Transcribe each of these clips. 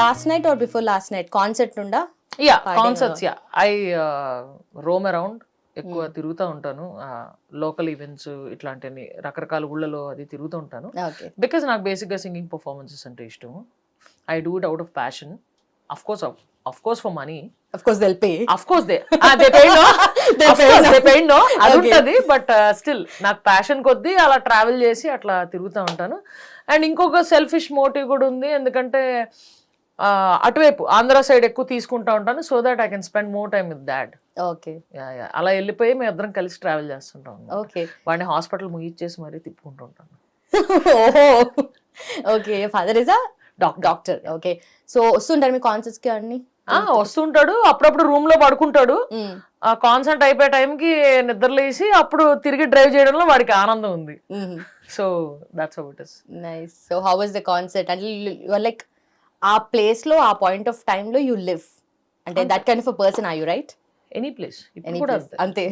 Last night or before last night concert నుండా? Yeah concerts yeah I roam around ఎక్కువ తిరుగుతూ ఉంటాను. Local events ఇట్లాంటివన్నీ రకరకాల ఊళ్ళలో అది తిరుగుతూ ఉంటాను. బికాజ్ నాకు బేసిక్గా సింగింగ్ పర్ఫార్మెన్సెస్ అంటే ఇష్టం I do it out of passion of course of course for money of course they'll pay of course they they pain they pain అది Okay. ఉంటుంది బట్ స్టిల్ నాకు ప్యాషన్ కొద్దీ అలా ట్రావెల్ చేసి అట్లా తిరుగుతూ ఉంటాను. అండ్ ఇంకొక సెల్ఫిష్ మోటివ్ కూడా ఉంది ఎందుకంటే అటువైపు ఆంధ్ర సైడ్ ఎక్కువ తీసుకుంటా ఉంటాను so that I can spend more time with that okay అలా వెళ్ళిపోయి మేము ఇద్దరం కలిసి ట్రావెల్ చేస్తుంటాం. ఓకే వాడిని హాస్పిటల్ ముగిచ్చేసి మరీ తిప్పుకుంటూ ఉంటాను. Okay father is doctor okay so వస్తుంటారు మీ కాన్సర్ట్స్కి అన్ని? ఆ, వస్తుంటాడు. అప్పుడప్పుడు రూమ్లో పడుకుంటాడు. ఆ కాన్సర్ట్ అయిపోయే టైంకి నిద్రలేసి అప్పుడు తిరిగి డ్రైవ్ చేయడంలో వాడికి ఆనందం ఉంది. So that's is nice so how was the concert your like ఆ ప్లేస్లో ఆ పాయింట్ ఆఫ్ టైమ్లో యూ లివ్ అంటే that kind of person are you right any place అంతే.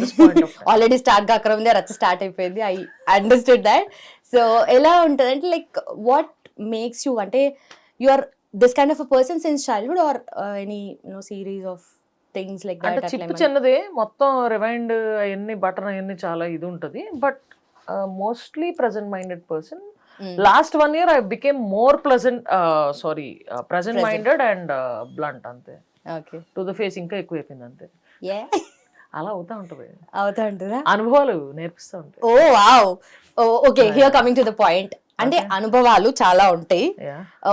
ఆల్రెడీ స్టార్ట్ కాకర ఉంది రచ్చ స్టార్ట్ అయిపోయింది. ఐ అండర్స్టూడ్ దాట్ సో ఎలా ఉంటుంది అంటే లైక్ వాట్ మేక్స్ యూ అంటే you are this kind of a person since childhood or any no series of things like అంటే చిప్పు చిన్నదే మొత్తం రివైండ్ అవన్నీ బటన్ అవన్నీ చాలా ఇది ఉంటుంది. But mostly present minded person. Last one year I became more pleasant sorry present. Minded and blunt అంతే. ఓకే టు ద ఫేస్ ఇంకా ఎక్కువ అయిపోయింది అంతే అలా అవుతా ఉంటుంది. అవుతా ఉంటుందా? అనుభవాలు నేర్పిస్తూ ఉంటాయి ఓ wow okay here coming to the point అంటే అనుభవాలు చాలా ఉంటాయి.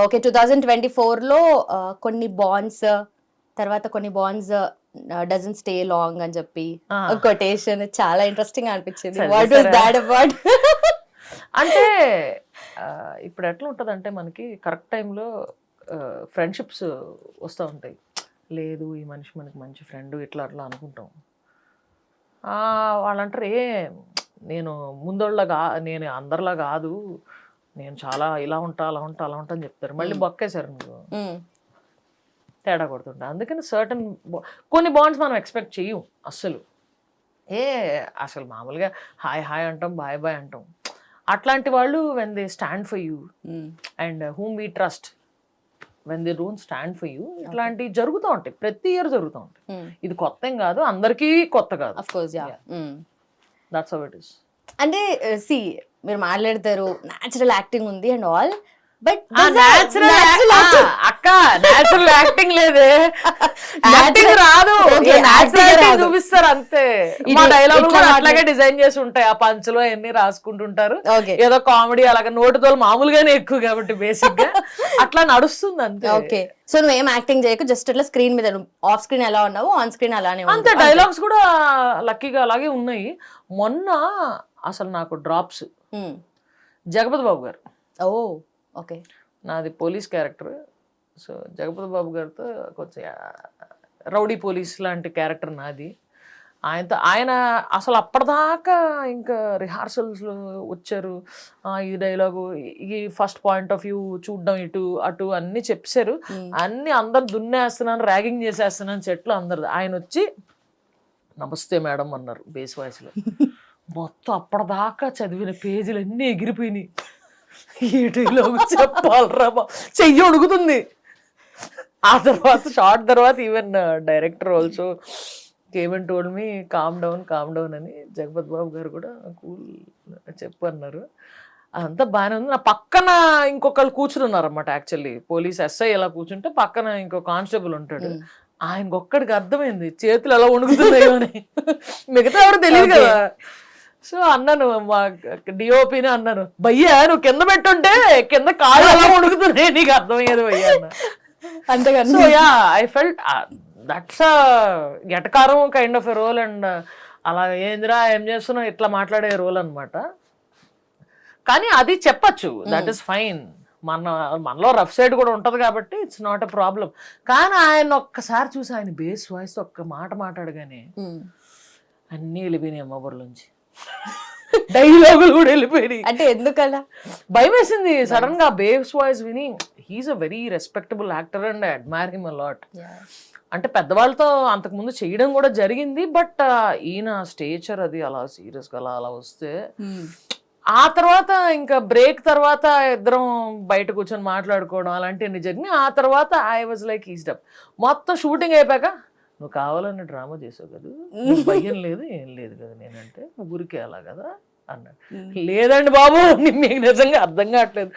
ఓకే టూ థౌజండ్ ట్వంటీ ఫోర్లో కొన్ని బాండ్స్ తర్వాత కొన్ని బాండ్స్ డజన్ స్టే లాంగ్ అని చెప్పి Ah. కొటేషన్ చాలా ఇంట్రెస్టింగ్ అనిపించింది? వాట్ వాస్ దాట్ అబౌట్ అంటే ఇప్పుడు ఎట్లా ఉంటుంది అంటే మనకి కరెక్ట్ టైంలో ఫ్రెండ్షిప్స్ వస్తూ ఉంటాయి. లేదు ఈ మనిషి మనకి మంచి ఫ్రెండ్ ఇట్లా అట్లా అనుకుంటాం. ఆ, వాళ్ళు అంటారు ఏ నేను ముందోళ్ళ కా నేను అందరిలా కాదు. నేను చాలా ఇలా ఉంటా అలా ఉంటా అలా ఉంటా అని చెప్తారు. మళ్ళీ బొక్కేశారు నువ్వు తేడా కొడుతుంటా అందుకని సర్టన్ కొన్ని బాండ్స్ మనం ఎక్స్పెక్ట్ చెయ్యం అస్సలు. ఏ అసలు మామూలుగా హాయ్ హాయ్ అంటాం బాయ్ బాయ్ అంటాం. అట్లాంటి వాళ్ళు when they stand for you and whom we trust when they don't stand for you ఇట్లాంటివి జరుగుతూ ఉంటాయి. ప్రతి ఇయర్ జరుగుతూ ఉంటాయి. ఇది కొత్త ఏం కాదు అందరికీ కొత్త కాదు. Of course yeah that's how it is అంటే సి మీరు మాట్లాడతారు న్యాచురల్ యాక్టింగ్ ఉంది అండ్ ఆల్ బట్ అక్క నేచురల్ యాక్టింగ్ లేదే. యాక్టింగ్ రాదు. చూపిస్తారు అంతే. మా డైలాగ్ ఇట్లా అట్లాగే డిజైన్ చేసి ఉంటాయి ఆ పంచులు అవన్నీ రాసుకుంటుంటారు. ఏదో కామెడీ అలాగే నోటితో మామూలుగానే ఎక్కువ కాబట్టి బేసిక్గా అట్లా నడుస్తుంది అంతే. ఓకే సో నువ్వు ఏం యాక్టింగ్ చేయకు జస్ట్ ఇట్లా స్క్రీన్ మీద ఆఫ్ స్క్రీన్ ఎలా ఉన్నావు ఆన్ స్క్రీన్ అలానే. అంతే డైలాగ్స్ కూడా లక్కీగా అలాగే ఉన్నాయి. మొన్న అసలు నాకు డ్రాప్స్ Hmm. జగపతి బాబు గారు. ఓ ఓకే నాది police character. So Jagapathi Babu గారితో కొంచెం రౌడీ పోలీస్ లాంటి క్యారెక్టర్ నాది. ఆయనతో ఆయన అసలు అప్పటిదాకా ఇంకా రిహార్సల్స్లో వచ్చారు. ఈ డైలాగు ఈ ఫస్ట్ పాయింట్ ఆఫ్ వ్యూ చూడడం ఇటు అటు అన్నీ చెప్పారు. అన్నీ అందరు దున్నేస్తున్నాను ర్యాగింగ్ చేసేస్తున్నాను చెట్లు అందరు ఆయన వచ్చి నమస్తే మేడం అన్నారు బేస్ వాయిస్లో. మొత్తం అప్పటిదాకా చదివిన పేజీలు అన్నీ ఎగిరిపోయినాయి. ఈ డైలాగ్ చెప్పాలరా చెయ్యి ఉడుకుతుంది ఆ తర్వాత షార్ట్ తర్వాత even director also కేవెన్ told me calm down calm down అని జగపత్ బాబు గారు కూడా కూల్ చెప్పు అన్నారు. అంతా బాగానే ఉంది. నా పక్కన ఇంకొకళ్ళు కూర్చుని ఉన్నారు అనమాట యాక్చువల్లీ పోలీస్ ఎస్ఐ ఎలా కూర్చుంటే పక్కన ఇంకో కానిస్టేబుల్ ఉంటాడు. ఆయనకు ఒక్కడికి అర్థమైంది చేతులు ఎలా వణుకుతున్నాయో అని. మిగతా ఎవరు తెలియదు. కదా. సో అన్నాను మా డిఓపిని అన్నాను భయ్యా నువ్వు కింద పెట్టుంటే కింద కాళ్ళు ఎలా వణుకుతున్నాయి నీకు అర్థమయ్యేది భయ్యా అన్న. So yeah I felt that's ఎటకారం kind of a role and అలా ఏందిరా ఏం చేస్తున్నావు ఇట్లా మాట్లాడే రోల్ అన్నమాట. కానీ అది చెప్పచ్చు దట్ ఈస్ ఫైన్ మన మనలో రఫ్ సైడ్ కూడా ఉంటది కాబట్టి ఇట్స్ నాట్ ఎ ప్రాబ్లం కానీ ఆయన ఒక్కసారి చూసి ఆయన బేస్ వాయిస్ ఒక్క మాట మాట్లాడగానే Hmm. అన్నీ వెళ్ళిపోయినాయి అమ్మ బుర్రలోంచి. డైలాగులు కూడా వెళ్ళిపోయినాయి. అంటే ఎందుకలా? భయం వేసింది. సడన్గా బేస్ వాయిస్ విని he's a very respectable actor and admire him a lot అంటే పెద్దవాళ్ళతో అంతకుముందు చేయడం కూడా జరిగింది బట్ ఈయన స్టేచర్ అది అలా సీరియస్గా అలా అలా వస్తే Hmm. ఆ తర్వాత ఇంకా బ్రేక్ తర్వాత ఇద్దరం బయట కూర్చొని మాట్లాడుకోవడం అలాంటివన్నీ జరిగినాయి. ఆ తర్వాత ఐ వాజ్ లైక్ ఈస్డప్ మొత్తం షూటింగ్ అయిపోయాక నువ్వు కావాలని డ్రామా చేసావు కదా. భయం లేదు ఏం లేదు కదా నేనంటే ఊరికే అలా కదా అన్నాడు. లేదండి బాబు మీకు నిజంగా అర్థం కావట్లేదు.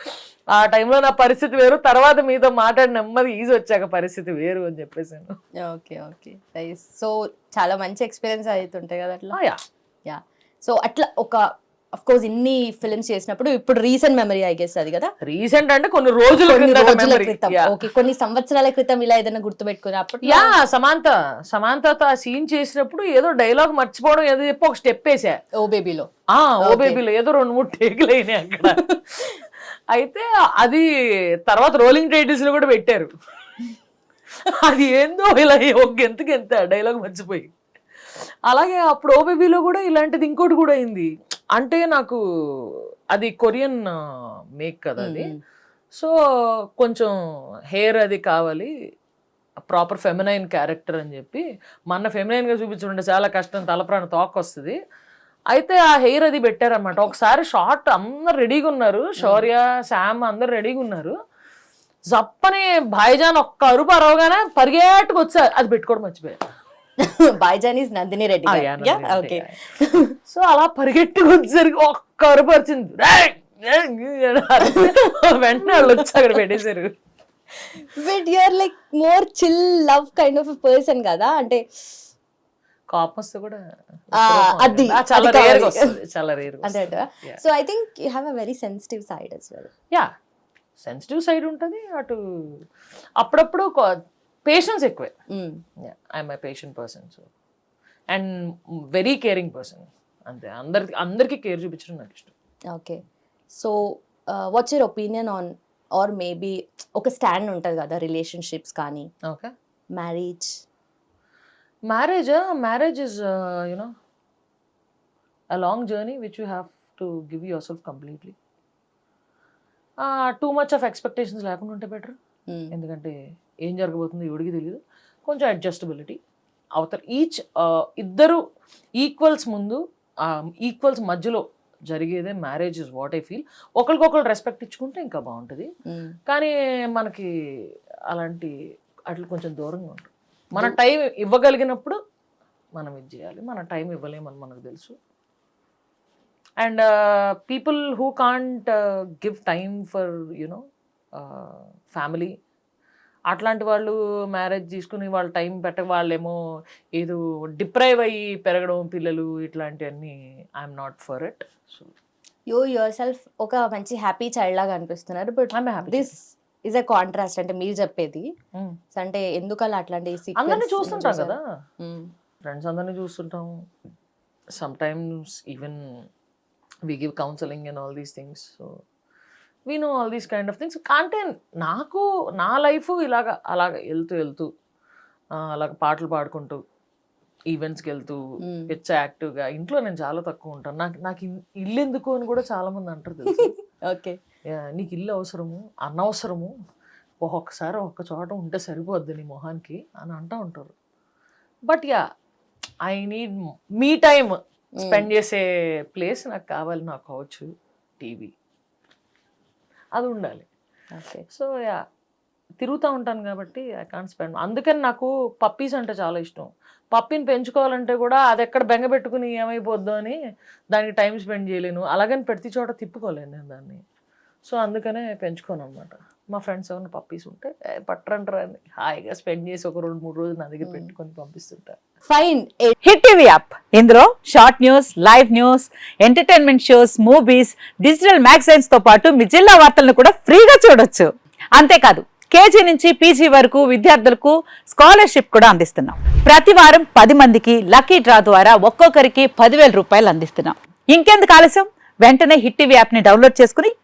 ఆ టైంలో నా పరిస్థితి వేరు తర్వాత మీతో మాట్లాడి నెమ్మది ఈజీ వచ్చాక పరిస్థితి వేరు అని చెప్పేసాను ఓకే ఓకే. సో చాలా మంచి ఎక్స్పీరియన్స్ అవుతుంటాయి కదా అట్లా? యా. సో అట్లా ఒక అఫ్ కోర్స్ ఇన్ని ఫిల్మ్స్ చేసినప్పుడు ఇప్పుడు రీసెంట్ మెమరీ ఐ గెస్ అది కదా. రీసెంట్ అంటే కొన్ని రోజుల రోజుల. క్రితం. ఓకే కొన్ని సంవత్సరాల క్రితం ఇలా ఏదైనా గుర్తుపెట్టుకుని అప్పుడు యా సమాంత సమాంతతో ఆ సీన్ చేసినప్పుడు ఏదో డైలాగ్ మర్చిపోవడం ఏదో చెప్పి ఒక స్టెప్ వేసా. ఓ బేబీలో. ఆ ఓ. బేబీలో ఏదో రెండు మూడు టేకులు అయినాయి అక్కడ. అయితే అది తర్వాత రోలింగ్ టైటిల్స్లో కూడా పెట్టారు. అది ఏందో ఇలా ఒక గెంతకి ఎంత డైలాగ్ మర్చిపోయి. అలాగే అప్పుడు ఓ బేబీలో కూడా ఇలాంటిది ఇంకోటి కూడా అయింది. అంటే నాకు అది కొరియన్ మేక్ కదా అది. సో కొంచెం హెయిర్ అది కావాలి. ప్రాపర్ ఫెమినైన్ క్యారెక్టర్ అని చెప్పి. మన ఫెమినైన్గా చూపించుకుంటే చాలా కష్టం తలప్రాణ తోక వస్తుంది అయితే ఆ హెయిర్ అది పెట్టారన్నమాట. ఒకసారి షార్ట్ అందరు రెడీగా ఉన్నారు. శౌర్య శామ్ అందరు రెడీగా ఉన్నారు. జప్పని భాయిజాన్ ఒక్క అరుపు అరవగానే పరిగెట్టుకు వచ్చారు అది పెట్టుకోవడం మర్చిపోయారు బాయ్జానీస్ నందిని రెడ్డి ఓకే సో అలా పరిగెట్టుకు వచ్చేసరికి ఒక్క అరిస్తే వెంటనే వాళ్ళు వచ్చి అక్కడ పెట్టేశారు. But you're like more chill love kind of person కదా? అంటే కోపం వస్తే కూడా అది, చాలా రేర్. వస్తుంది చాలా rare. So I think you have a very sensitive side as well yeah sensitive side ఉంటుంది అటు అప్పుడప్పుడు పేషెన్స్ ఎక్కువే I'm I patient person so and very caring person అంతే. అందరికి అందరికీ కేర్ చూపించడం నాకు ఇష్టం. Okay so what's your opinion on or maybe ఒక స్టాండ్ ఉంటుంది కదా రిలేషన్షిప్స్ కానీ? Okay marriage marriage marriage is you know a long journey which you have to give yourself completely too much of expectations లేకుండా ఉంటే better ఎందుకంటే ఏం జరగబోతుందో ఎవడికి తెలియదు కొంచెం అడ్జస్టబిలిటీ అవతల ఈచ్ ఇద్దరు ఈక్వల్స్ ముందు ఈక్వల్స్ మధ్యలో జరిగేదే marriage is what I feel ఒకరికొకరు రెస్పెక్ట్ ఇచ్చుకుంటే ఇంకా బాగుంటుంది. కానీ మనకి అలాంటి అట్లా కొంచెం దూరంగా ఉంటుంది. మన టైం ఇవ్వగలిగినప్పుడు మనం ఇది చేయాలి. మన టైం ఇవ్వలేమని మనకు తెలుసు. And people who can't give time for you know family అట్లాంటి వాళ్ళు మ్యారేజ్ తీసుకుని వాళ్ళ టైం పెట్ట వాళ్ళేమో ఏదో డిప్రైవ్ అయ్యి పెరగడం పిల్లలు ఇట్లాంటివన్నీ I'm not for it so you yourself ఒక మంచి హ్యాపీ చైల్డ్ లాగా అనిపిస్తున్నారు but this is a contrast అంటే మీరు చెప్పేది So అంటే ఎందుకు అలా అట్లాంటి అందరినీ చూస్తుంటాం? కదా. ఫ్రెండ్స్ అందరినీ చూస్తుంటాం. Sometimes even we give counselling and all these things so we know all these kind of things అంటే నాకు నా లైఫ్ ఇలాగ అలాగ వెళ్తూ వెళ్తూ అలాగ పాటలు పాడుకుంటూ ఈవెంట్స్కి వెళ్తూ. పిచ్చ యాక్టివ్గా ఇంట్లో నేను చాలా తక్కువ ఉంటాను. నాకు నాకు ఇల్లు ఎందుకు అని కూడా చాలా మంది అంటారు తెలుసు? ఓకే. యా, నీకు ఇల్లు అవసరము అనవసరము ఒక్కొక్కసారి ఒక్క చోట ఉంటే సరిపోద్ది నీ మొహానికి అని అంటూ ఉంటారు. But yeah I need me time spend చేసే ప్లేస్ నాకు కావాలి నాకు కావచ్చు టీవీ అది ఉండాలి. సో యా తిరుగుతూ ఉంటాను కాబట్టి ఐ కాంట్ స్పెండ్ అందుకని నాకు పప్పీస్ అంటే చాలా ఇష్టం. పప్పీని పెంచుకోవాలంటే కూడా అది ఎక్కడ బెంగ పెట్టుకుని ఏమైపోద్దో అని దానికి టైం స్పెండ్ చేయలేను. అలాగని ప్రతి చోట తిప్పుకోలేను నేను దాన్ని. సో అందుకనే పెంచుకోను అనమాట మా ఫ్రెండ్స్ ఏమైనా పప్పీస్ ఉంటే "ఏ, పట్టరంటారా అని హాయిగా స్పెండ్ చేసి ఒక రెండు మూడు రోజులు నా దగ్గర పెట్టుకొని పంపిస్తుంటా ఫైన్ హిట్ టీవీ యాప్ ఇందులో short news live news entertainment shows movies digital మ్యాగజైన్స్తో పాటు మీ జిల్లా వార్తలను కూడా ఫ్రీగా చూడొచ్చు. అంతేకాదు కేజీ నుంచి పీజీ వరకు విద్యార్థులకు స్కాలర్షిప్ కూడా అందిస్తున్నాం. ప్రతి వారం పది మందికి లక్కీ డ్రా ద్వారా ఒక్కొక్కరికి పదివేల రూపాయలు అందిస్తున్నాం. ఇంకెందుకు ఆలస్యం? వెంటనే హిట్ టీవీ యాప్ని డౌన్లోడ్ చేసుకుని